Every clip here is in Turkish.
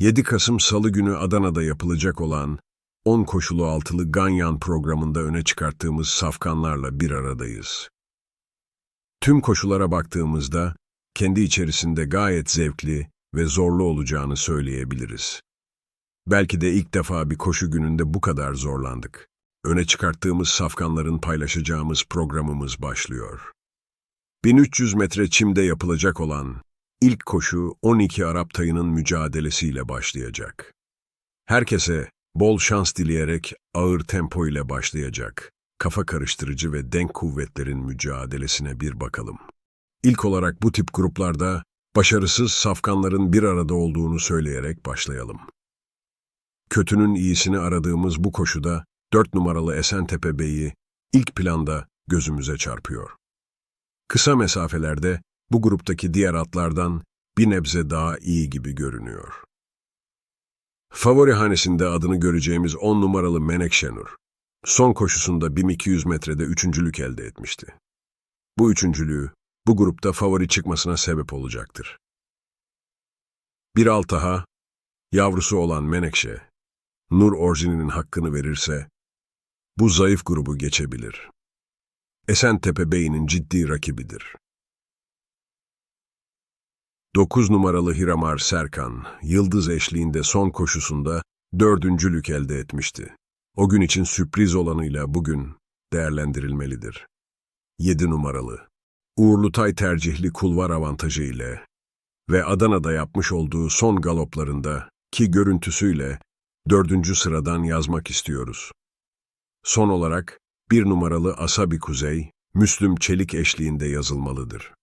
7 Kasım Salı günü Adana'da yapılacak olan 10 koşulu altılı Ganyan programında öne çıkarttığımız safkanlarla bir aradayız. Tüm koşulara baktığımızda kendi içerisinde gayet zevkli ve zorlu olacağını söyleyebiliriz. Belki de ilk defa bir koşu gününde bu kadar zorlandık. Öne çıkarttığımız safkanların paylaşacağımız programımız başlıyor. 1300 metre çimde yapılacak olan ilk koşu 12 Arap tayının mücadelesiyle başlayacak. Herkese bol şans dileyerek ağır tempo ile başlayacak. Kafa karıştırıcı ve denk kuvvetlerin mücadelesine bir bakalım. İlk olarak bu tip gruplarda başarısız safkanların bir arada olduğunu söyleyerek başlayalım. Kötünün iyisini aradığımız bu koşuda 4 numaralı Esentepe Bey'i ilk planda gözümüze çarpıyor. Kısa mesafelerde bu gruptaki diğer atlardan bir nebze daha iyi gibi görünüyor. Favori hanesinde adını göreceğimiz 10 numaralı Menekşenur, son koşusunda 1200 metrede üçüncülük elde etmişti. Bu üçüncülüğü bu grupta favori çıkmasına sebep olacaktır. Bir alt daha, yavrusu olan Menekşe, Nur Orjini'nin hakkını verirse, bu zayıf grubu geçebilir. Esentepe Bey'inin ciddi rakibidir. 9 numaralı Hiramar Serkan, Yıldız eşliğinde son koşusunda dördüncülük elde etmişti. O gün için sürpriz olanıyla bugün değerlendirilmelidir. 7 numaralı, Uğurlutay tercihli kulvar avantajı ile ve Adana'da yapmış olduğu son galoplarında ki görüntüsüyle dördüncü sıradan yazmak istiyoruz. Son olarak bir numaralı Asabi Kuzey, Müslüm Çelik eşliğinde yazılmalıdır.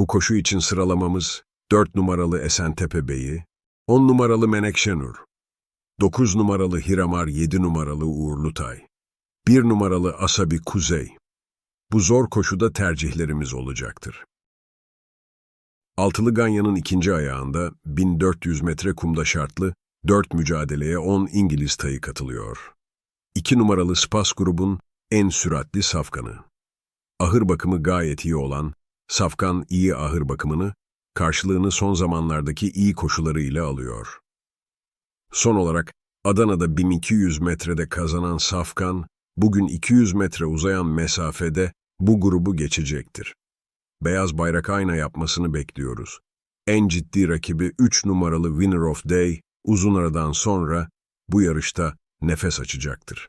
Bu koşu için sıralamamız 4 numaralı Esentepe Bey'i, 10 numaralı Menekşenur, 9 numaralı Hiramar 7 numaralı Uğurlutay, 1 numaralı Asabi Kuzey. Bu zor koşuda tercihlerimiz olacaktır. Altılı Ganyan'ın ikinci ayağında 1400 metre kumda şartlı 4 mücadeleye 10 İngiliz tayı katılıyor. 2 numaralı Spas grubun en süratli safkanı. Ahır bakımı gayet iyi olan Safkan iyi ahır bakımını, karşılığını son zamanlardaki iyi koşularıyla alıyor. Son olarak Adana'da 1200 metrede kazanan Safkan, bugün 200 metre uzayan mesafede bu grubu geçecektir. Beyaz bayrak ayna yapmasını bekliyoruz. En ciddi rakibi 3 numaralı Winner of Day, uzun aradan sonra bu yarışta nefes açacaktır.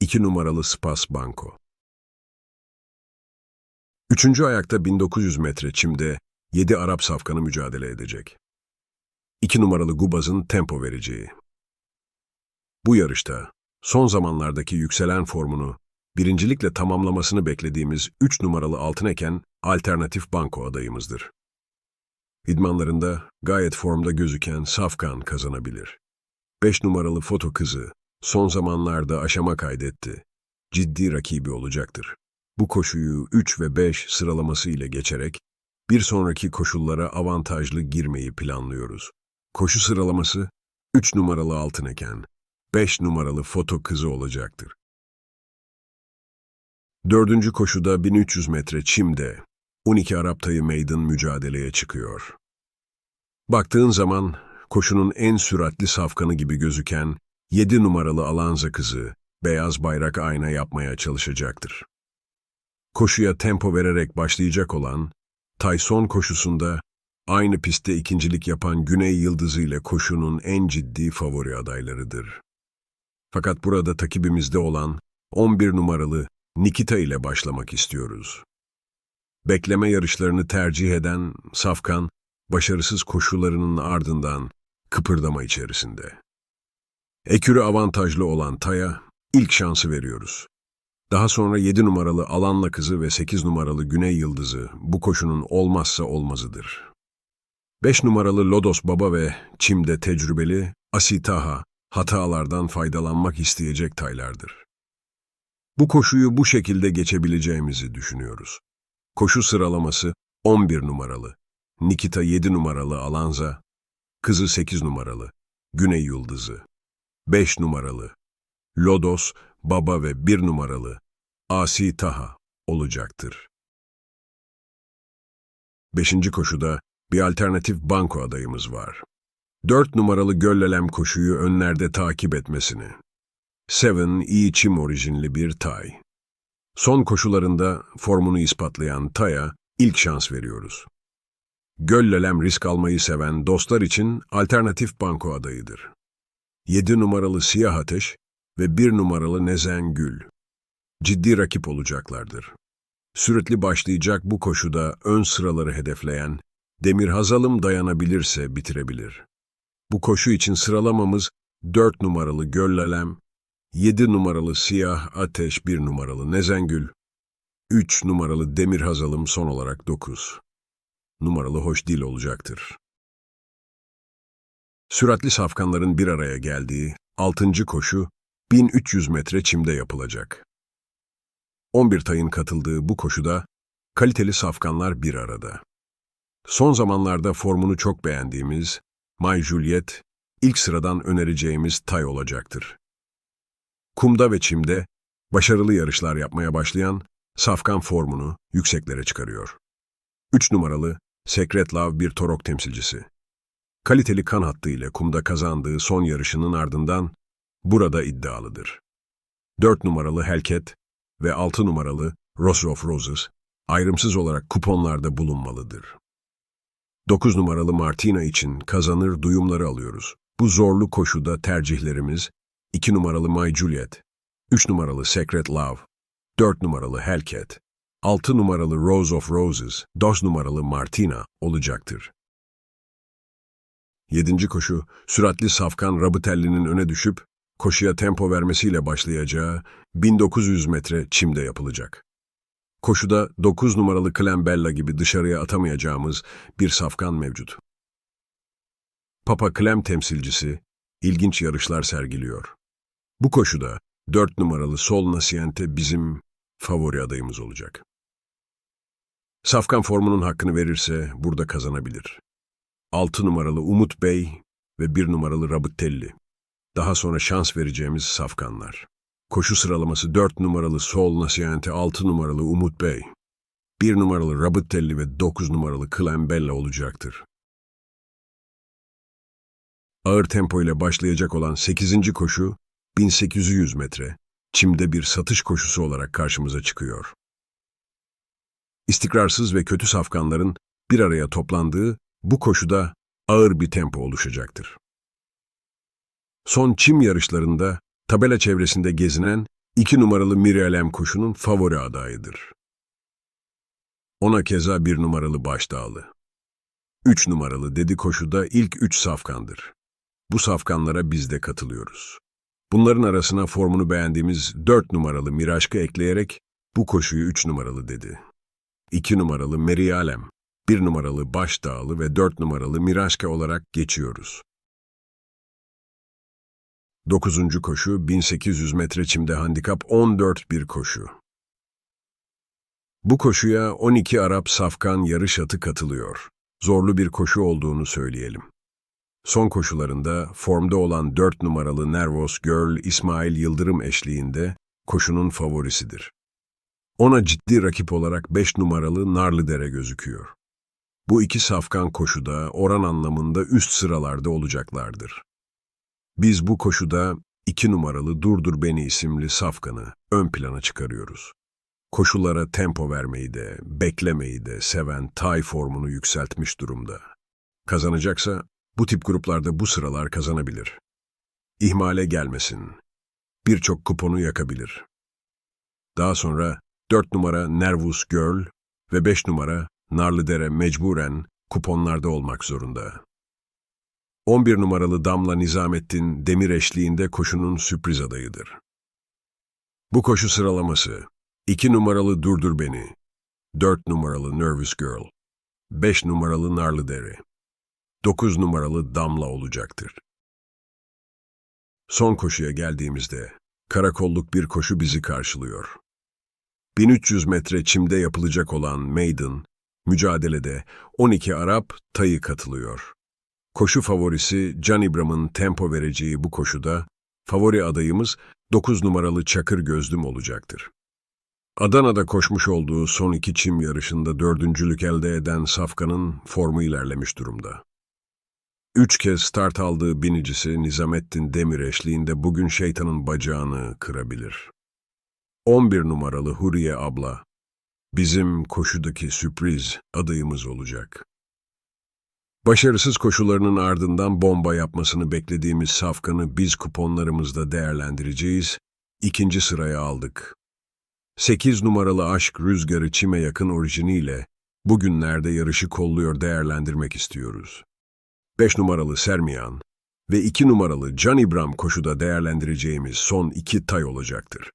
2 numaralı Spas Banco. Üçüncü ayakta 1900 metre çimde 7 Arap safkanı mücadele edecek. 2 numaralı Gubaz'ın tempo vereceği. Bu yarışta son zamanlardaki yükselen formunu birincilikle tamamlamasını beklediğimiz 3 numaralı Altıneken alternatif banko adayımızdır. İdmanlarında gayet formda gözüken Safkan kazanabilir. 5 numaralı foto kızı son zamanlarda aşama kaydetti. Ciddi rakibi olacaktır. Bu koşuyu 3 ve 5 sıralaması ile geçerek bir sonraki koşullara avantajlı girmeyi planlıyoruz. Koşu sıralaması 3 numaralı Altıneken, 5 numaralı foto kızı olacaktır. Dördüncü koşuda 1300 metre çimde 12 Arap tayı meydan mücadeleye çıkıyor. Baktığın zaman koşunun en süratli safkanı gibi gözüken 7 numaralı Alanza kızı beyaz bayrak ayna yapmaya çalışacaktır. Koşuya tempo vererek başlayacak olan, Tyson koşusunda aynı pistte ikincilik yapan Güney Yıldızı ile koşunun en ciddi favori adaylarıdır. Fakat burada takibimizde olan 11 numaralı Nikita ile başlamak istiyoruz. Bekleme yarışlarını tercih eden Safkan, başarısız koşularının ardından kıpırdama içerisinde. Ekürü avantajlı olan Tay'a ilk şansı veriyoruz. Daha sonra 7 numaralı Alanla Kızı ve 8 numaralı Güney Yıldızı bu koşunun olmazsa olmazıdır. 5 numaralı Lodos Baba ve Çim'de tecrübeli Asitaha hatalardan faydalanmak isteyecek taylardır. Bu koşuyu bu şekilde geçebileceğimizi düşünüyoruz. Koşu sıralaması 11 numaralı, Nikita 7 numaralı Alanza, kızı 8 numaralı, Güney Yıldızı, 5 numaralı, Lodos, Baba ve 1 numaralı, Asi Taha olacaktır. Beşinci koşuda bir alternatif banko adayımız var. 4 numaralı Göllelem koşuyu önlerde takip etmesini. Seven iyi çim orijinli bir tay. Son koşularında formunu ispatlayan Tay'a ilk şans veriyoruz. Göllelem risk almayı seven dostlar için alternatif banko adayıdır. 7 numaralı Siyah Ateş ve 1 numaralı Nezen Gül. Ciddi rakip olacaklardır. Sürekli başlayacak bu koşuda ön sıraları hedefleyen Demir Hazalım dayanabilirse bitirebilir. Bu koşu için sıralamamız 4 numaralı Göllelem, 7 numaralı Siyah Ateş, 1 numaralı Nezengül, 3 numaralı Demir Hazalım son olarak 9 numaralı Hoş Dil olacaktır. Süratli safkanların bir araya geldiği 6. koşu 1300 metre çimde yapılacak. 11 tayın katıldığı bu koşuda kaliteli safkanlar bir arada. Son zamanlarda formunu çok beğendiğimiz May Juliet, ilk sıradan önereceğimiz tay olacaktır. Kumda ve çimde başarılı yarışlar yapmaya başlayan Safkan formunu yükseklere çıkarıyor. 3 numaralı Secret Love bir torok temsilcisi. Kaliteli kan hattı ile kumda kazandığı son yarışının ardından burada iddialıdır. 4 numaralı Helket ve 6 numaralı Rose of Roses ayrımsız olarak kuponlarda bulunmalıdır. 9 numaralı Martina için kazanır duyumları alıyoruz. Bu zorlu koşuda tercihlerimiz 2 numaralı My Juliet, 3 numaralı Secret Love, 4 numaralı Hellcat, 6 numaralı Rose of Roses, 9 numaralı Martina olacaktır. 7. koşu, süratli safkan Rabitelli'nin öne düşüp koşuya tempo vermesiyle başlayacağı 1900 metre çimde yapılacak. Koşuda 9 numaralı Klembella gibi dışarıya atamayacağımız bir safkan mevcut. Papa Klem temsilcisi ilginç yarışlar sergiliyor. Bu koşuda 4 numaralı Sol Nasiente bizim favori adayımız olacak. Safkan formunun hakkını verirse burada kazanabilir. 6 numaralı Umut Bey ve 1 numaralı Rabitelli. Daha sonra şans vereceğimiz safkanlar. Koşu sıralaması 4 numaralı Sol Nasiente, 6 numaralı Umut Bey, 1 numaralı Rabitelli ve 9 numaralı Klembella olacaktır. Ağır tempo ile başlayacak olan 8. koşu 1800 metre, çimde bir satış koşusu olarak karşımıza çıkıyor. İstikrarsız ve kötü safkanların bir araya toplandığı bu koşuda ağır bir tempo oluşacaktır. Son çim yarışlarında tabela çevresinde gezinen iki numaralı Mirialem koşunun favori adayıdır. Ona keza bir numaralı Başdağlı. Üç numaralı Dedi koşuda ilk üç safkandır. Bu safkanlara biz de katılıyoruz. Bunların arasına formunu beğendiğimiz dört numaralı Miraşk'ı ekleyerek bu koşuyu üç numaralı dedi. İki numaralı Merialem, bir numaralı Başdağlı ve dört numaralı Miraşka olarak geçiyoruz. 9. koşu 1800 metre çimde handikap 14 bir koşu. Bu koşuya 12 Arap safkan yarış atı katılıyor. Zorlu bir koşu olduğunu söyleyelim. Son koşularında formda olan 4 numaralı Nervos Girl İsmail Yıldırım eşliğinde koşunun favorisidir. Ona ciddi rakip olarak 5 numaralı Narlıdere gözüküyor. Bu iki safkan koşuda oran anlamında üst sıralarda olacaklardır. Biz bu koşuda iki numaralı Durdur Beni isimli safkanı ön plana çıkarıyoruz. Koşulara tempo vermeyi de, beklemeyi de seven tay formunu yükseltmiş durumda. Kazanacaksa bu tip gruplarda bu sıralar kazanabilir. İhmale gelmesin. Birçok kuponu yakabilir. Daha sonra 4 numara Nervous Girl ve 5 numara Narlıdere mecburen kuponlarda olmak zorunda. 11 numaralı Damla Nizamettin Demir eşliğinde koşunun sürpriz adayıdır. Bu koşu sıralaması 2 numaralı Durdur Beni, 4 numaralı Nervous Girl, 5 numaralı Narlıdere, 9 numaralı Damla olacaktır. Son koşuya geldiğimizde karakolluk bir koşu bizi karşılıyor. 1300 metre çimde yapılacak olan Maiden, mücadelede 12 Arap tayı katılıyor. Koşu favorisi Can İbram'ın tempo vereceği bu koşuda favori adayımız 9 numaralı Çakır Gözlüm olacaktır. Adana'da koşmuş olduğu son iki çim yarışında dördüncülük elde eden Safkan'ın formu ilerlemiş durumda. Üç kez start aldığı binicisi Nizamettin Demir eşliğinde bugün şeytanın bacağını kırabilir. 11 numaralı Huriye abla, bizim koşudaki sürpriz adayımız olacak. Başarısız koşularının ardından bomba yapmasını beklediğimiz Safkan'ı biz kuponlarımızda değerlendireceğiz. İkinci sıraya aldık. 8 numaralı Aşk Rüzgarı Çime yakın orijiniyle bugünlerde yarışı kolluyor değerlendirmek istiyoruz. 5 numaralı Sermiyan ve 2 numaralı Can İbram koşuda değerlendireceğimiz son iki tay olacaktır.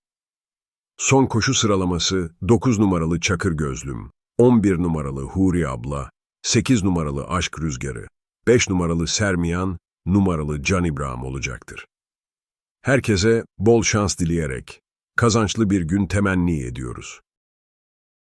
Son koşu sıralaması 9 numaralı Çakır Gözlüm, 11 numaralı Huri Abla, 8 numaralı Aşk Rüzgarı, 5 numaralı Sermiyan, numaralı Can İbrahim olacaktır. Herkese bol şans dileyerek kazançlı bir gün temenni ediyoruz.